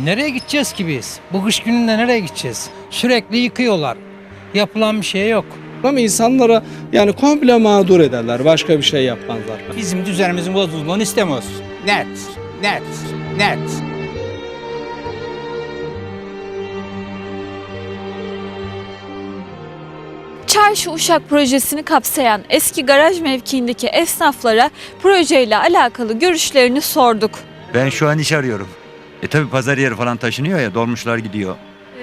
Nereye gideceğiz ki biz? Bu kış gününde nereye gideceğiz? Sürekli yıkıyorlar. Yapılan bir şey yok. Ama insanlara yani komple mağdur ederler. Başka bir şey yapmazlar. Bizim düzenimizin bozulduğunu istemiyoruz. Net, net, net. Çarşı Uşak projesini kapsayan eski garaj mevkiindeki esnaflara projeyle alakalı görüşlerini sorduk. Ben şu an iş arıyorum. E tabi pazar yeri falan taşınıyor ya dolmuşlar gidiyor.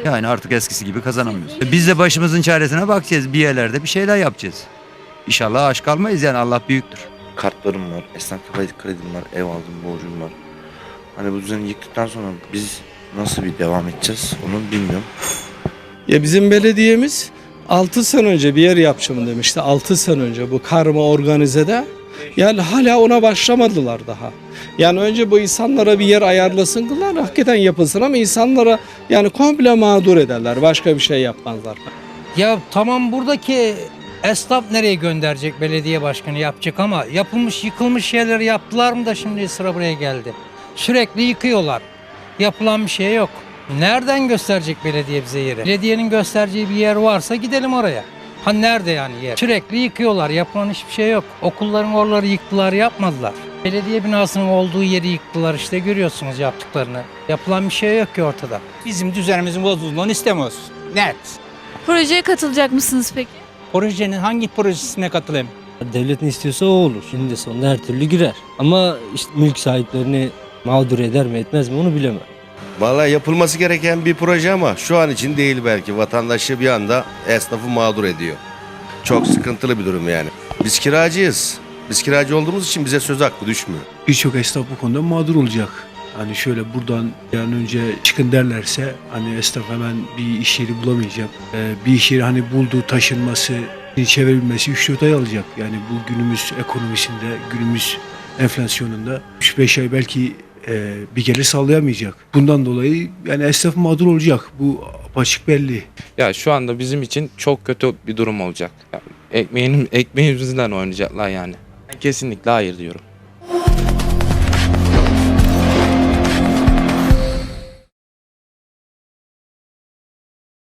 Yani artık eskisi gibi kazanamıyoruz. E biz de başımızın çaresine bakacağız. Bir yerlerde bir şeyler yapacağız. İnşallah aç kalmayız yani Allah büyüktür. kartlarım var, esnaf kredi kredim var, ev aldım, borcum var. Hani bu düzeni yıktıktan sonra biz nasıl bir devam edeceğiz onu bilmiyorum. Ya bizim belediyemiz 6 sene önce bir yer yapacağım demişti. 6 sene önce bu karma organizede. Yani hala ona başlamadılar daha. Yani önce bu insanlara bir yer ayarlasınlar, hakikaten yapılsın ama insanlara yani komple mağdur ederler. Başka bir şey yapmazlar. Ya tamam buradaki esnaf nereye gönderecek belediye başkanı yapacak ama yapılmış yıkılmış şeyleri yaptılar mı da şimdi sıra buraya geldi. Sürekli yıkıyorlar. Yapılan bir şey yok. Nereden gösterecek belediye bize yeri? Belediyenin göstereceği bir yer varsa gidelim oraya. Ha nerede yani yer? Sürekli yıkıyorlar. Yapılan hiçbir şey yok. Okulların oraları yıktılar, yapmadılar. Belediye binasının olduğu yeri yıktılar işte görüyorsunuz yaptıklarını. Yapılan bir şey yok ki ortada. Bizim düzenimizin bozulduğunu istemiyoruz. Net. Projeye katılacak mısınız peki? Projenin hangi projesine katılayım? Devlet ne istiyorsa o olur. Şimdi sonunda her türlü girer. Ama işte mülk sahiplerini mağdur eder mi etmez mi onu bilemem. Vallahi yapılması gereken bir proje ama şu an için değil belki. Vatandaşı bir anda esnafı mağdur ediyor. Çok sıkıntılı bir durum yani. Biz kiracıyız. Biz kiracı olduğumuz için bize söz hakkı düşmüyor. birçok esnaf bu konuda mağdur olacak. Hani şöyle buradan an önce çıkın derlerse hani esnaf hemen bir iş yeri bulamayacak. Ee, bir iş yeri hani bulduğu taşınması, çevirebilmesi 3-4 ay alacak. Yani bu günümüz ekonomisinde, günümüz enflasyonunda 3-5 ay belki e, bir gelir sağlayamayacak. Bundan dolayı yani esnaf mağdur olacak. Bu açık belli. Ya şu anda bizim için çok kötü bir durum olacak. Yani ekmeğinin ekmeğimizden oynayacaklar yani. Ben kesinlikle hayır diyorum.